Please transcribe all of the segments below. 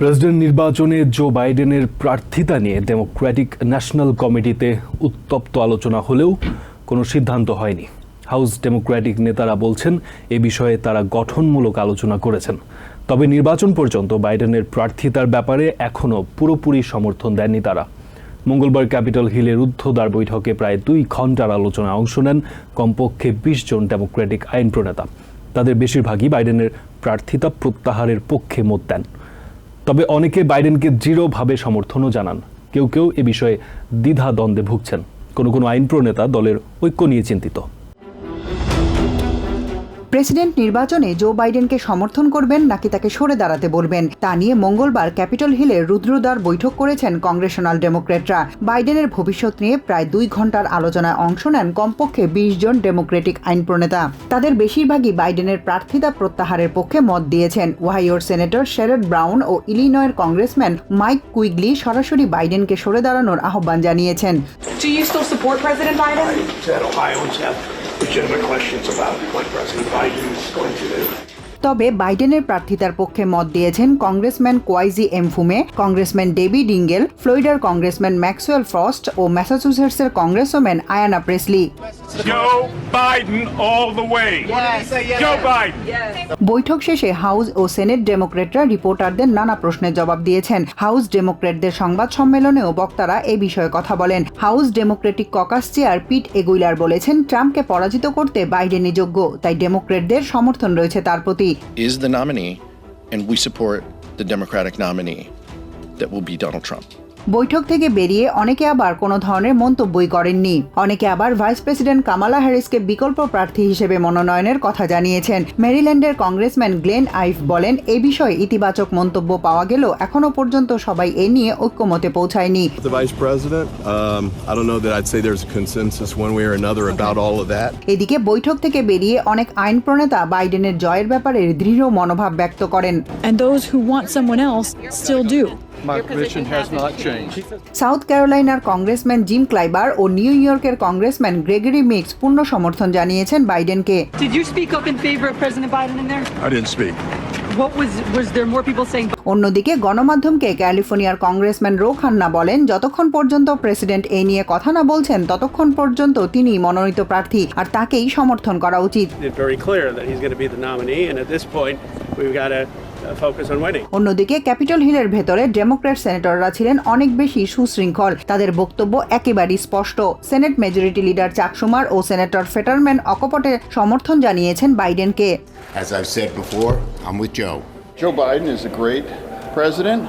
President নির্বাচনে জো বাইডেনের প্রার্থিতা নিয়ে ডেমোক্র্যাটিক ন্যাশনাল কমিটিতে উত্তপ্ত আলোচনা হলেও কোনো সিদ্ধান্ত হয়নি। হাউস ডেমোক্র্যাটিক নেতারা বলছেন, এ বিষয়ে তারা গঠনমূলক আলোচনা করেছেন। তবে নির্বাচন পর্যন্ত বাইডেনের প্রার্থিতার ব্যাপারে এখনও পুরোপুরি সমর্থন দেননি তারা। মঙ্গলবার ক্যাপিটাল হিলের ঊর্ধ্বদ্বার বৈঠকে প্রায় দুই ঘণ্টার আলোচনায় অংশ নেন কমপক্ষে বিশ জন ডেমোক্র্যাটিক আইন প্রণেতা তাদের বেশিরভাগই বাইডেনের প্রার্থিতা প্রত্যাহারের পক্ষে মত দেন। তবে অনেকে বাইডেনকে দৃঢ়ভাবে সমর্থনও জানান। কেউ কেউ এ বিষয়ে দ্বিধা দ্বন্দ্বে ভুগছেন। কোনো কোনো আইন প্রণেতা দলের ঐক্য নিয়ে চিন্তিত। প্রেসিডেন্ট নির্বাচনে জো বাইডেনকে সমর্থন করবেন নাকি তাকে সরে দাঁড়াতে বলবেন? তা নিয়ে মঙ্গলবার ক্যাপিটল হিলে রুদ্রদ্বার বৈঠক করেছেন কংগ্রেশনাল ডেমোক্রেটরা। বাইডেনের ভবিষ্যৎ নিয়ে প্রায় দুই ঘণ্টার আলোচনায় অংশ নেন কমপক্ষে বিশ জন ডেমোক্রেটিক আইন প্রণেতা। তাদের বেশিরভাগই বাইডেনের প্রার্থিতা প্রত্যাহারের পক্ষে মত দিয়েছেন। ওহাইওর সেনেটর শেরড ব্রাউন ও ইলিনয়ের কংগ্রেসম্যান মাইক কুইগলি সরাসরি বাইডেনকে সরে দাঁড়ানোর আহ্বান জানিয়েছেন। Do you still support President Biden? that Ohioans have legitimate questions about what President Biden is going to do. তবে বাইডেনের প্রার্থিতার পক্ষে মত দিয়েছেন congressman Kweisi Mfume congressman Debbie Dingell ফ্লোরিডার কংগ্রেসম্যান ম্যাক্সওয়েল ফ্রস্ট ও ম্যাসাচুসেটসের কংগ্রেসম্যান আয়ানা প্রেসলি. বৈঠক শেষে হাউস ও সেনেট ডেমোক্রেটরা রিপোর্টারদের নানা প্রশ্নের জবাব দিয়েছেন। হাউস ডেমোক্রেটদের সংবাদ সম্মেলনেও বক্তারা এ বিষয়ে কথা বলেন। House Democratic caucus chair Pete Aguilar বলেছেন ট্রাম্পকে পরাজিত করতে বাইডেনই যোগ্য তাই ডেমোক্রেটদের সমর্থন রয়েছে তার প্রতি। Is the nominee, and we support the Democratic nominee that will be Donald Trump. বৈঠক থেকে বেরিয়ে অনেকে আবার কোনো ধরনের মন্তব্যই করেননি। অনেকে আবার ভাইস প্রেসিডেন্ট কামালা হ্যারিসকে বিকল্প প্রার্থী হিসেবে মনোনয়নের কথা জানিয়েছেন। মেরিল্যান্ডের কংগ্রেসম্যান গ্লেন আইফ বলেন এ বিষয়ে ইতিবাচক মন্তব্য পাওয়া গেলেও এখনও পর্যন্ত সবাই এ নিয়ে ঐক্যমতে পৌঁছায়নি। Um. এদিকে বৈঠক থেকে বেরিয়ে অনেক আইন প্রণেতা বাইডেনের জয়ের ব্যাপারে দৃঢ় মনোভাব ব্যক্ত করেন। And those who want someone else still do. South ক্যারোলাইনার congressman Jim Clyburn ও নিউ ইয়র্কের কংগ্রেসম্যান গ্রেগরি মিক্স পূর্ণ সমর্থন জানিয়েছেন বাইডেনকে। অন্যদিকে গণমাধ্যমকে ক্যালিফোর্নিয়ার কংগ্রেসম্যান রো খান্না বলেন যতক্ষণ পর্যন্ত প্রেসিডেন্ট এই নিয়ে কথা না বলছেন ততক্ষণ পর্যন্ত তিনি মনোনীত প্রার্থী আর তাকেই সমর্থন করা উচিত। অন্যদিকে ক্যাপিটল হিলের ভেতরে ডেমোক্র্যাট সেনেটররা ছিলেন অনেক বেশি সুশৃঙ্খল তাদের বক্তব্য একেবারেই স্পষ্ট senate majority leader Chuck Schumer ও সেনেটর ফেটারম্যান অকপটে সমর্থন জানিয়েছেন বাইডেনকে As I've said before, I'm with Joe. Joe Biden is a great president.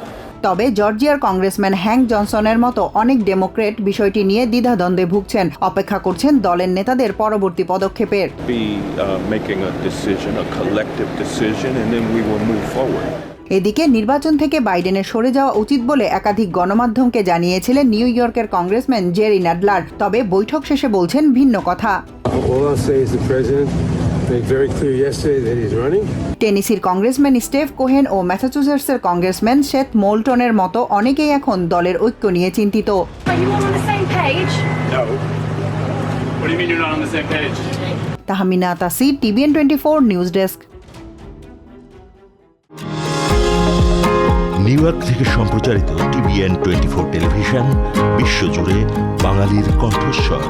তবে জর্জিয়ার কংগ্রেসম্যান হ্যাঙ্ক জনসনের মতো অনেক ডেমোক্রেট বিষয়টি নিয়ে দ্বিধাদ্বন্দ্বে ভুগছেন। অপেক্ষা করছেন দলের নেতাদের পরবর্তী পদক্ষেপের। Uh. এদিকে নির্বাচন থেকে বাইডেনের সরে যাওয়া উচিত বলে একাধিক গণমাধ্যমকে জানিয়েছিলেন নিউ ইয়র্কের কংগ্রেসম্যান জেরি নাডলার। তবে বৈঠক শেষে বলছেন ভিন্ন কথা। টেনিসির কংগ্রেসম্যান স্টেভ কোহেন ও ম্যাসাচুসেটসের কংগ্রেসম্যান শেথ মোল্টনের মতো অনেকেই এখন দলের ঐক্য নিয়ে চিন্তিত Are you all on the same page? No. What do you mean you're not on the same page? Tahmina Tasir TVN twenty four news desk New York থেকে সম্প্রচারিত টিভিএন টোয়েন্টি ফোর টেলিভিশন বিশ্বজুড়ে বাঙালির কণ্ঠস্বর